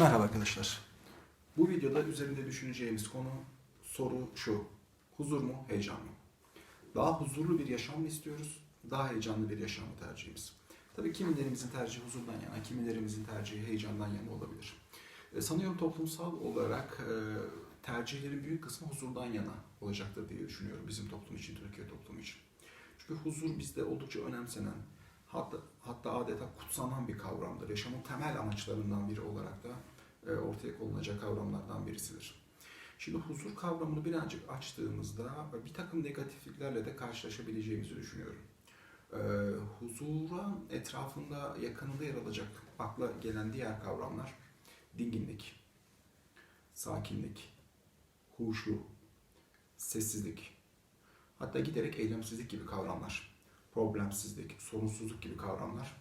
Merhaba arkadaşlar. Bu videoda üzerinde düşüneceğimiz konu soru şu. Huzur mu, heyecan mı? Daha huzurlu bir yaşam mı istiyoruz? Daha heyecanlı bir yaşam mı tercihimiz? Tabii kimilerimizin tercihi huzurdan yana, kimilerimizin tercihi heyecandan yana olabilir. E, sanıyorum toplumsal olarak e, tercihlerin büyük kısmı huzurdan yana olacaktır diye düşünüyorum bizim toplum için, Türkiye toplumu için. Çünkü huzur bizde oldukça önemsenen, hatta, hatta adeta kutsanan bir kavramdır. Yaşamın temel amaçlarından biri olarak da e, ortaya konulacak kavramlardan birisidir. Şimdi huzur kavramını birazcık açtığımızda bir takım negatifliklerle de karşılaşabileceğimizi düşünüyorum. E, huzura etrafında yakınında yer alacak akla gelen diğer kavramlar dinginlik, sakinlik, huşu, sessizlik, hatta giderek eylemsizlik gibi kavramlar, problemsizlik, sorunsuzluk gibi kavramlar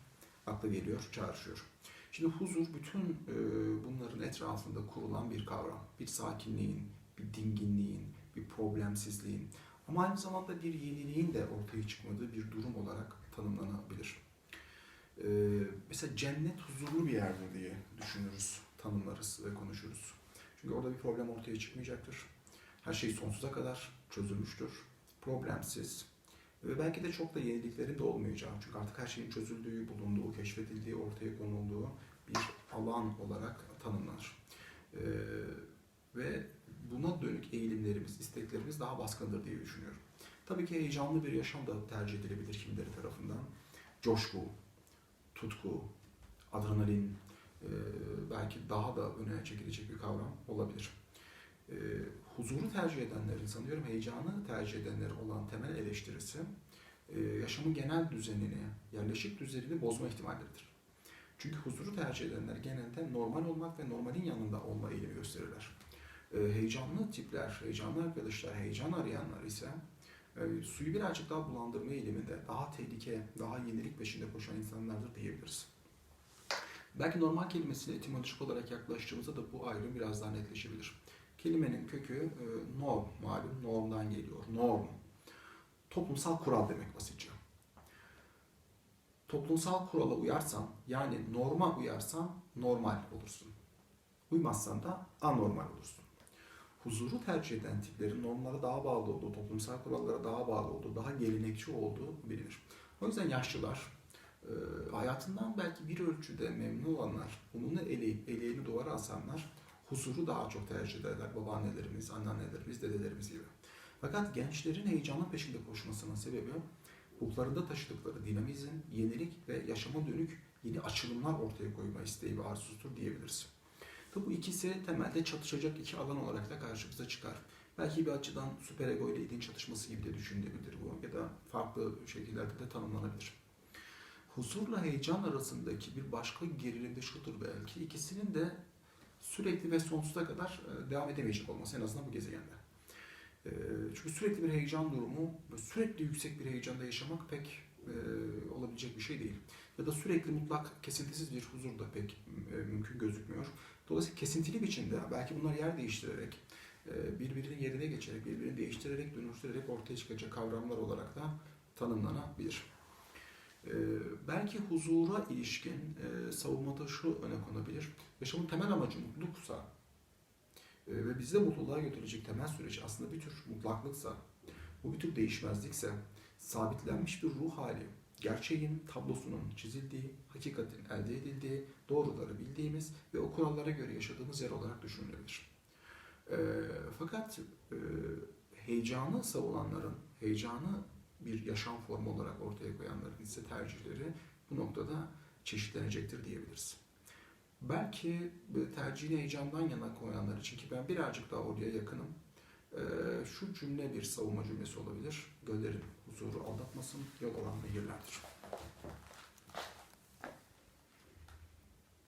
akla geliyor, çağrışıyor. Şimdi huzur bütün e, bunların etrafında kurulan bir kavram. Bir sakinliğin, bir dinginliğin, bir problemsizliğin ama aynı zamanda bir yeniliğin de ortaya çıkmadığı bir durum olarak tanımlanabilir. E, mesela cennet huzurlu bir yerdir diye düşünürüz, tanımlarız ve konuşuruz. Çünkü orada bir problem ortaya çıkmayacaktır. Her şey sonsuza kadar çözülmüştür. Problemsiz. Ve belki de çok da yeniliklerin de olmayacağı. Çünkü artık her şeyin çözüldüğü, bulunduğu, keşfedildiği, ortaya konulduğu bir alan olarak tanımlanır. Ee, ve buna dönük eğilimlerimiz, isteklerimiz daha baskındır diye düşünüyorum. Tabii ki heyecanlı bir yaşam da tercih edilebilir kimileri tarafından. Coşku, tutku, adrenalin, e, belki daha da öne çekilecek bir kavram olabilir. E, huzuru tercih edenlerin sanıyorum heyecanı tercih edenler olan temel eleştirisi e, yaşamın genel düzenini, yerleşik düzenini bozma ihtimalleridir. Çünkü huzuru tercih edenler genelde normal olmak ve normalin yanında olma eğilimi gösterirler. E, heyecanlı tipler, heyecanlı arkadaşlar, heyecan arayanlar ise e, suyu birazcık daha bulandırma eğiliminde, daha tehlike, daha yenilik peşinde koşan insanlardır diyebiliriz. Belki normal kelimesine etimolojik olarak yaklaştığımızda da bu ayrım biraz daha netleşebilir. Kelimenin kökü e, norm malum, normdan geliyor. Norm. Toplumsal kural demek basitçe. Toplumsal kurala uyarsan, yani norma uyarsan normal olursun. Uymazsan da anormal olursun. Huzuru tercih eden tiplerin normlara daha bağlı olduğu, toplumsal kurallara daha bağlı olduğu, daha gelenekçi olduğu bilinir. O yüzden yaşlılar, e, hayatından belki bir ölçüde memnun olanlar, bununla eleyip eleğini duvara asanlar huzuru daha çok tercih ederler. Babaannelerimiz, anneannelerimiz, dedelerimiz gibi. Fakat gençlerin heyecanın peşinde koşmasının sebebi ruhlarında taşıdıkları dinamizm, yenilik ve yaşama dönük yeni açılımlar ortaya koyma isteği ve arzusudur diyebiliriz. Tabi bu ikisi temelde çatışacak iki alan olarak da karşımıza çıkar. Belki bir açıdan süper ego ile idin çatışması gibi de düşünülebilir bu ya da farklı şekillerde de tanımlanabilir. Huzurla heyecan arasındaki bir başka gerilim de şudur belki. ikisinin de sürekli ve sonsuza kadar e, devam edemeyecek olması en azından bu gezegende. E, Çünkü sürekli bir heyecan durumu, sürekli yüksek bir heyecanda yaşamak pek e, olabilecek bir şey değil. Ya da sürekli mutlak kesintisiz bir huzur da pek mümkün gözükmüyor. Dolayısıyla kesintili biçimde belki bunlar yer değiştirerek, birbirinin yerine geçerek, birbirini değiştirerek, dönüştürerek ortaya çıkacak kavramlar olarak da tanımlanabilir. Ee, belki huzura ilişkin e, savunmada şu öne konabilir. Yaşamın temel amacı mutluluksa e, ve bizi de mutluluğa götürecek temel süreç aslında bir tür mutlaklıksa, bu bir tür değişmezlikse, sabitlenmiş bir ruh hali, gerçeğin tablosunun çizildiği, hakikatin elde edildiği, doğruları bildiğimiz ve o kurallara göre yaşadığımız yer olarak düşünülebilir. E, fakat e, heyecanı savunanların, heyecanı bir yaşam formu olarak ortaya koyanların ise tercihleri bu noktada çeşitlenecektir diyebiliriz. Belki tercihini heyecandan yana koyanlar için ki ben birazcık daha oraya yakınım. Şu cümle bir savunma cümlesi olabilir. Göllerin huzuru aldatmasın, yol olan nehirlerdir.